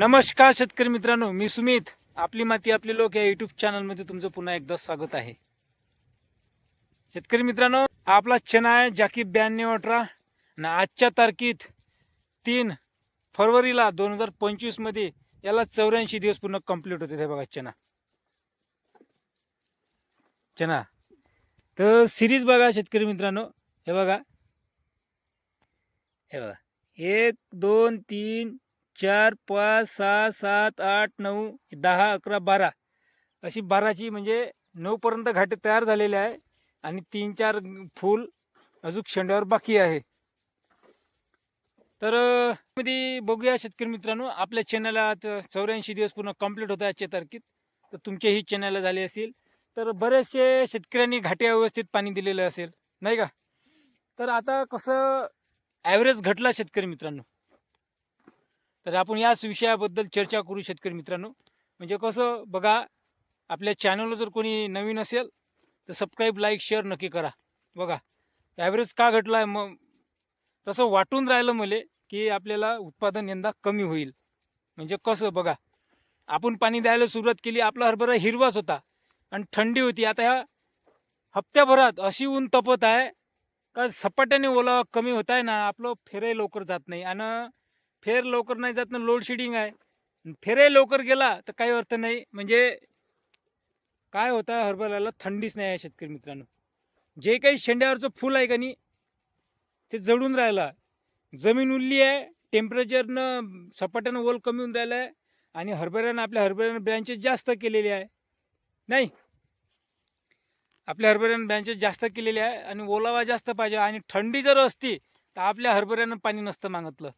नमस्कार शेतकरी मित्रांनो मी सुमित. आपली माती आपले लोक या युट्यूब चॅनलमध्ये तुमचं पुन्हा एकदा स्वागत आहे. शेतकरी मित्रांनो आपला चना आहे जाकी ब्याण्णव अठरा. आणि आजच्या तारखेत तीन फरवरीला दोन हजार पंचवीसमध्ये याला चौऱ्याऐंशी दिवस पूर्ण कंप्लीट होते. हे बघा चना. चना. तर सिरीज बघा शेतकरी मित्रांनो. हे बघा. हे बघा. एक दोन तीन चार पाच सहा सात आठ नऊ दहा अकरा बारा अशी बाराची म्हणजे नऊपर्यंत घाटे तयार झालेले आहे आणि तीन चार फूल अजून शेंड्यावर बाकी आहे. तर मध्ये बघूया शेतकरी मित्रांनो आपल्या चॅनलला चौऱ्याऐंशी दिवस पूर्ण कंप्लीट होत आहे आजच्या तारखेत. तर तुमच्याही चॅनलला झाले असेल तर बरेचसे शेतकऱ्यांनी घाटे व्यवस्थित पाणी दिलेलं असेल नाही का? तर आता कसं ॲव्हरेज घटला शेतकरी मित्रांनो? तर आपण याच विषयाबद्दल चर्चा करू शेतकरी मित्रांनो. म्हणजे कसं बघा आपल्या चॅनलला जर कोणी नवीन असेल तर सबस्क्राईब लाईक शेअर नक्की करा. बघा ॲव्हरेज का घटला आहे मग तसं वाटून राहिलं मले की आपल्याला उत्पादन यंदा कमी होईल. म्हणजे कसं बघा आपण पाणी द्यायला सुरुवात केली आपला हरभरा हिरवाच होता आणि थंडी होती. आता ह्या हप्त्याभरात अशी ऊन तपत आहे का सपाट्याने ओलावा कमी होत आहे ना आपलं फेरही लवकर जात नाही. आणि फेर लवकर नाही जात ना लोड शेडिंग आहे. फेरही लवकर गेला तर काही अर्थ नाही. म्हणजे काय होतं हरभऱ्याला थंडीच नाही आहे शेतकरी मित्रांनो. जे काही शेंड्यावरचं फूल आहे का नाही ते जळून राहिलं. जमीन उरली आहे टेम्परेचरनं सपाट्यानं ओल कमी होऊन राहिलं आहे आणि हरभऱ्यानं आपल्या हरभऱ्यानं ब्रँचेस जास्त केलेले आहे. नाही. आपल्या हरभऱ्यानं ब्रँचेस जास्त केलेले आहे आणि ओलावा जास्त पाहिजे आणि थंडी जर असती तर आपल्या हरभऱ्यानं पाणी नसतं मागितलं.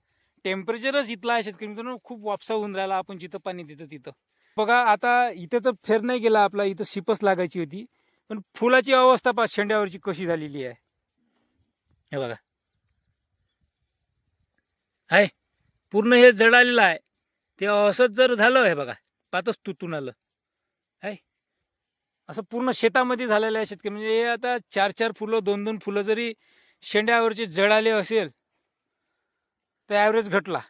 टेम्परेचरच इथलं आहे शेतकरी मित्रांनो. खूप वापसा होऊन राहिला. आपण जिथं पाणी देतो तिथं. बघा आता इथं तर फेर नाही गेला आपला. इथं शिपच लागायची होती. पण फुलाची अवस्था पा शेंड्यावरची कशी झालेली आहे. हे बघा. आहे. पूर्ण हे जडालेलं आहे. ते असंच जर झालं हे बघा. पातच तुटून आलं. आहे. असं पूर्ण शेतामध्ये झालेलं आहे शेतकरी. म्हणजे हे आता चार चार फुलं दोन दोन फुलं जरी शेंड्यावरचे जळाले असेल तर ॲव्हरेज घटला.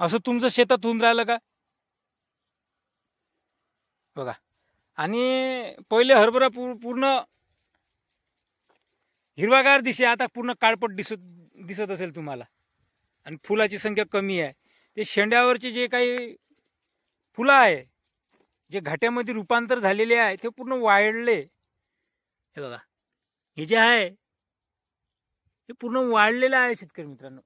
असं तुमचं शेतात होऊन राहिलं का? बघा. आणि पहिले हरभरा पूर पूर्ण हिरवागार दिसे आता पूर्ण काळपट दिसत दिसत असेल तुम्हाला. आणि फुलाची संख्या कमी आहे. ते शेंड्यावरचे जे काही फुलं आहे जे घाट्यामध्ये रूपांतर झालेले आहे ते पूर्ण वाढले हे बघा. हे जे आहे हे पूर्ण वाढलेलं आहे शेतकरी मित्रांनो.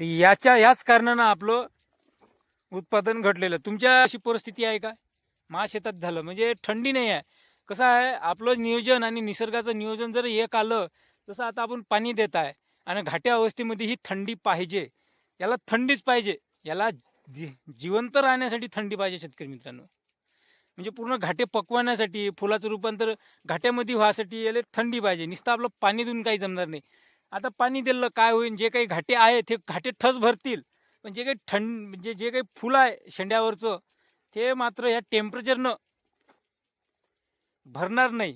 याच्या याच कारणानं आपलं उत्पादन घटलेलं. तुमच्या अशी परिस्थिती आहे का? मा शेतात झालं. म्हणजे थंडी नाही आहे. कसं आहे आपलं नियोजन आणि निसर्गाचं नियोजन जर एक आलं तसं आता आपण पाणी देत आहे आणि घाट्या अवस्थेमध्ये ही थंडी पाहिजे याला थंडीच पाहिजे. याला जिवंत राहण्यासाठी थंडी पाहिजे शेतकरी मित्रांनो. म्हणजे पूर्ण घाटे पकवण्यासाठी फुलाचं रूपांतर घाट्यामध्ये व्हायसाठी याला थंडी पाहिजे. नुसतं आपलं पाणी देऊन काही जमणार नाही. आता पाणी दिलं काय होईल? जे काही घाटे आहेत ते घाटे ठस भरतील. पण जे काही थंड म्हणजे जे काही फुलं आहे शेंड्यावरचं ते मात्र ह्या टेम्परेचरनं भरणार नाही.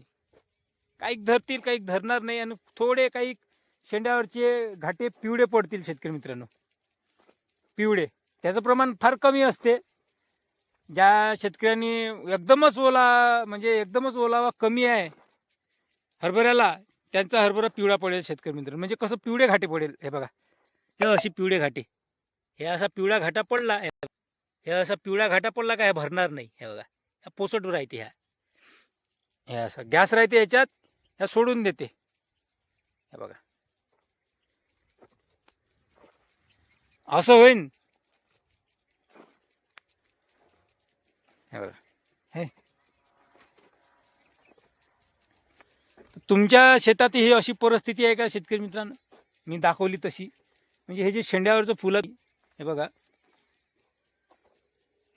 काही धरतील काही धरणार नाही आणि थोडे काही शेंड्यावरचे घाटे पिवळे पडतील शेतकरी मित्रांनो. पिवळे. त्याचं प्रमाण फार कमी असते. ज्या शेतकऱ्यांनी एकदमच ओला म्हणजे एकदमच ओलावा कमी आहे हरभऱ्याला त्यांचा हरभरा पिवळा पडेल शेतकरी मित्र म्हणजे कसं पिवळे घाटे पडेल हे बघा. हे अशी पिवळे घाटे. हे असा पिवळा घाटा पडला हे असा पिवळा घाटा पडला का हे भरणार नाही हे बघा. ह्या पोसट राहते ह्या. हे असं गॅस राहते याच्यात ह्या सोडून देते. हे बघा. असं होईन. हे बघा हे. तुमच्या शेतात ही अशी परिस्थिती आहे का शेतकरी मित्रांनो? मी दाखवली तशी. म्हणजे हे जे शेंड्यावरचं फुलं हे बघा.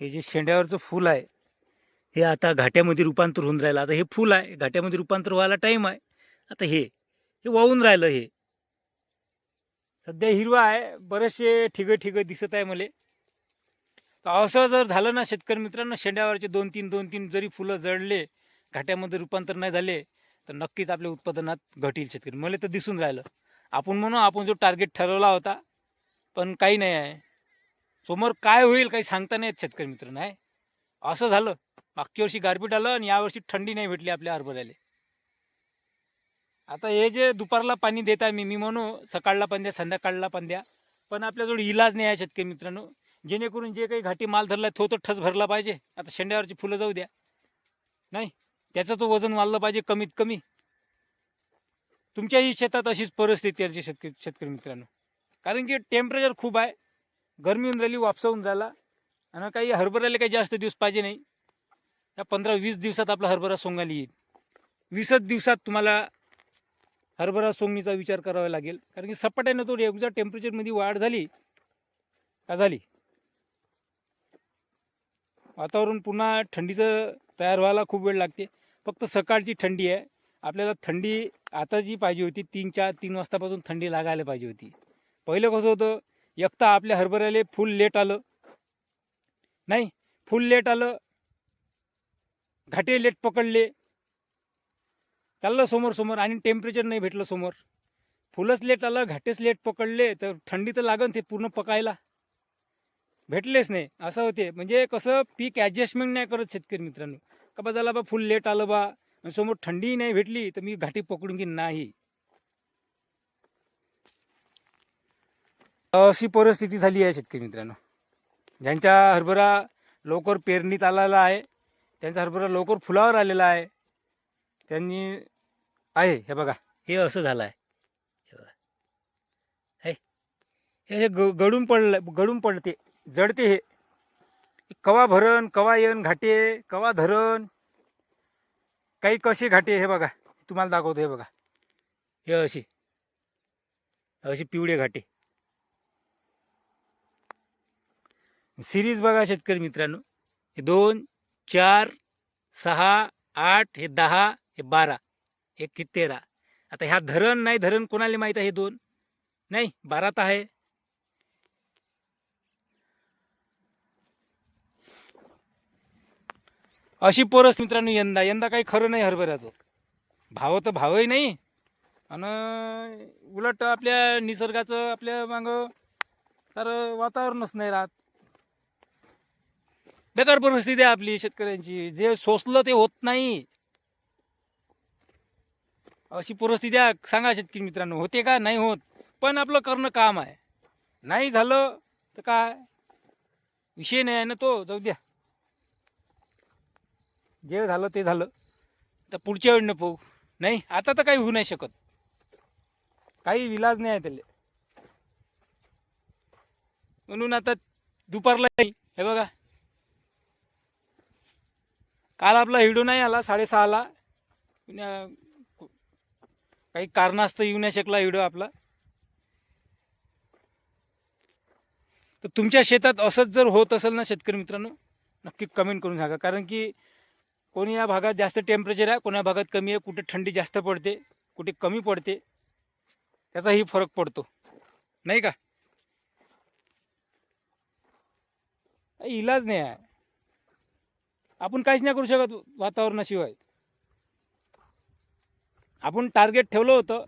हे जे शेंड्यावरचं फूल आहे हे आता घाट्यामध्ये रूपांतर होऊन राहिलं. आता हे फूल आहे घाट्यामध्ये रूपांतर व्हायला टाईम आहे. आता हे हे वाहून राहिलं हे. सध्या हिरवा आहे बरेचसे ठिगं ठिगं दिसत आहे मला. तर असं जर झालं ना शेतकरी मित्रांनो शेंड्यावरचे दोन तीन दोन तीन जरी फुलं जळले घाट्यामध्ये रूपांतर नाही झाले तर नक्कीच आपल्या उत्पादनात घट येईल शेतकरी. मला तर दिसून राहिलं. आपण म्हणू आपण जो टार्गेट ठरवला होता पण काही नाही आहे. समोर काय होईल काही सांगता नाही येत शेतकरी मित्र नाही असं झालं. मागच्या वर्षी गारपीट आलं आणि यावर्षी थंडी नाही भेटली आपल्या हरभऱ्याला. आता हे जे दुपारला पाणी देत आहे मी मी म्हणू सकाळला पण द्या संध्याकाळला पण द्या पण आपल्याजवळ इलाज नाही आहे शेतकरी मित्रांनो. जेणेकरून जे काही घाटी माल धरला तो तो ठस भरला पाहिजे. आता शेंड्यावरची फुलं जाऊ द्या. नाही त्याचं तो वजन वाढलं पाहिजे कमीत कमी. तुमच्याही शेतात अशीच परिस्थिती आहे शेतकरी शेतकरी मित्रांनो. कारण की टेम्परेचर खूप आहे. गरमी होऊन राहिली वापसावून राहिला. आणि काही हरभऱ्याला काही जास्त दिवस पाहिजे नाही. या पंधरा वीस दिवसात आपला हरभरा सोंगायला येईल. वीसच दिवसात तुम्हाला हरभरा सोंगणीचा विचार करावा लागेल. कारण की सपाट्यानं तो एकदा टेम्परेचरमध्ये वाढ झाली. का झाली? वातावरण पुन्हा थंडीचं तयार व्हायला खूप वेळ लागते. फक्त सकाळची थंडी आहे. आपल्याला थंडी आता जी पाहिजे होती तीन चार तीन वाजतापासून थंडी लागायला पाहिजे होती. पहिलं कसं होतं एकता आपल्या हरभऱ्याला फुल लेट आलं. नाही फुल लेट आलं घाटे लेट पकडले. चाललं समोर समोर आणि टेम्परेचर नाही भेटलं समोर. फुलंच लेट आलं घाटेच लेट पकडले तर थंडी तर लागन ते पूर्ण पकायला. भेटलेच नाही. असं होते. म्हणजे कसं पीक ॲडजस्टमेंट नाही करत शेतकरी मित्रांनो. का बा झाला बा फुल लेट आलं बा आणि समोर थंडी नाही भेटली तर मी घाटी पकडून की नाही. अशी परिस्थिती झाली आहे शेतकरी मित्रांनो. ज्यांच्या हरभरा लवकर पेरणीत आलेला आहे त्यांचा हरभरा लवकर फुलावर आलेला आहे त्यांनी आहे हे बघा. हे असं झालं आहे हे बघा. हे हे ग पडलं गडून पडते. जडते हे. कवा भरण कवा येण घाटे कवा धरण काही कसे घाटे हे बघा. तुम्हाला दाखवतो हे बघा. हे असे. असे पिवळे घाटे. सिरीज बघा शेतकरी मित्रांनो. हे दोन चार सहा आठ हे दहा हे बारा हे कि तेरा. आता ह्या धरण नाही धरण कोणाला माहीत आहे हे दोन? नाही बारा तर आहे. अशी परस मित्रांनो यंदा यंदा काही खरं नाही हरभऱ्याचं. भाव तर भावही नाही. आणि उलट आपल्या निसर्गाचं आपल्या मागं तर वातावरणच नाही राहत. बेकार परिस्थिती आहे आपली शेतकऱ्यांची. जे सोसलं ते होत नाही. अशी परिस्थिती आहे. सांगा शेतकरी मित्रांनो होते का? नाही होत. पण आपलं करणं काम आहे. नाही झालं तर काय? विषय नाही आहे ना तो. जाऊ द्या. जे झालं ते झालं. तर पुढच्या वेळी पाहू नाही आता तर काही होऊ नाही शकत. काही विलाज नाही आहे त्याला. म्हणून आता दुपारला हे बघा. काल आपला व्हिडिओ नाही आला साडेसहाला. काही कारणास्तव येऊ नाही शकला व्हिडिओ आपला. तर तुमच्या शेतात असंच जर होत असेल ना शेतकरी मित्रांनो नक्की कमेंट करून सांगा. कारण की कोणी या भागात जास्त टेम्परेचर आहे कोण्या भागात कमी आहे कुठे थंडी जास्त पडते कुठे कमी पडते त्याचाही फरक पडतो. नाही का? इलाज नाही आहे. आपण काहीच नाही करू शकत वातावरणाशिवाय. आपण टार्गेट ठेवलं होतं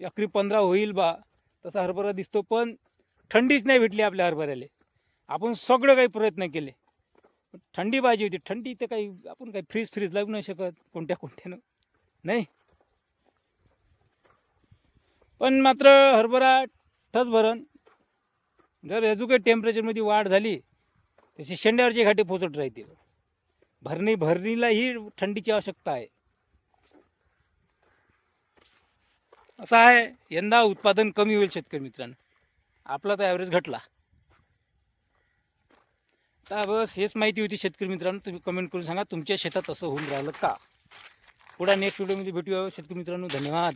अकरी पंधरा होईल बा तसा हरभरा दिसतो पण थंडीच नाही भेटली आपल्या हरभऱ्याला. आपण सगळं काही प्रयत्न केले. थंडी पाहिजे होती. थंडी तर काही आपण काही फ्रीज फ्रीज लागू नाही शकत कोणत्या कोणत्यानं. नाही. पण मात्र हरभरा ठस भरण जर अजून काही टेम्परेचरमध्ये वाढ झाली त्याची शेंड्यावरचे घाटे पोचत राहतील भरणी भरणीलाही थंडीची आवश्यकता आहे. असं आहे यंदा उत्पादन कमी होईल शेतकरी मित्रांनो. आपला तर ॲव्हरेज घटला. आता बस हेच माहिती होती शेतकरी मित्रांनो तुम्ही कमेंट करून सांगा तुमच्या शेतात असं होऊन राहिलं का? पुढे नेक्स्ट व्हिडिओमध्ये भेटूया. शेतकरी मित्रांनो धन्यवाद.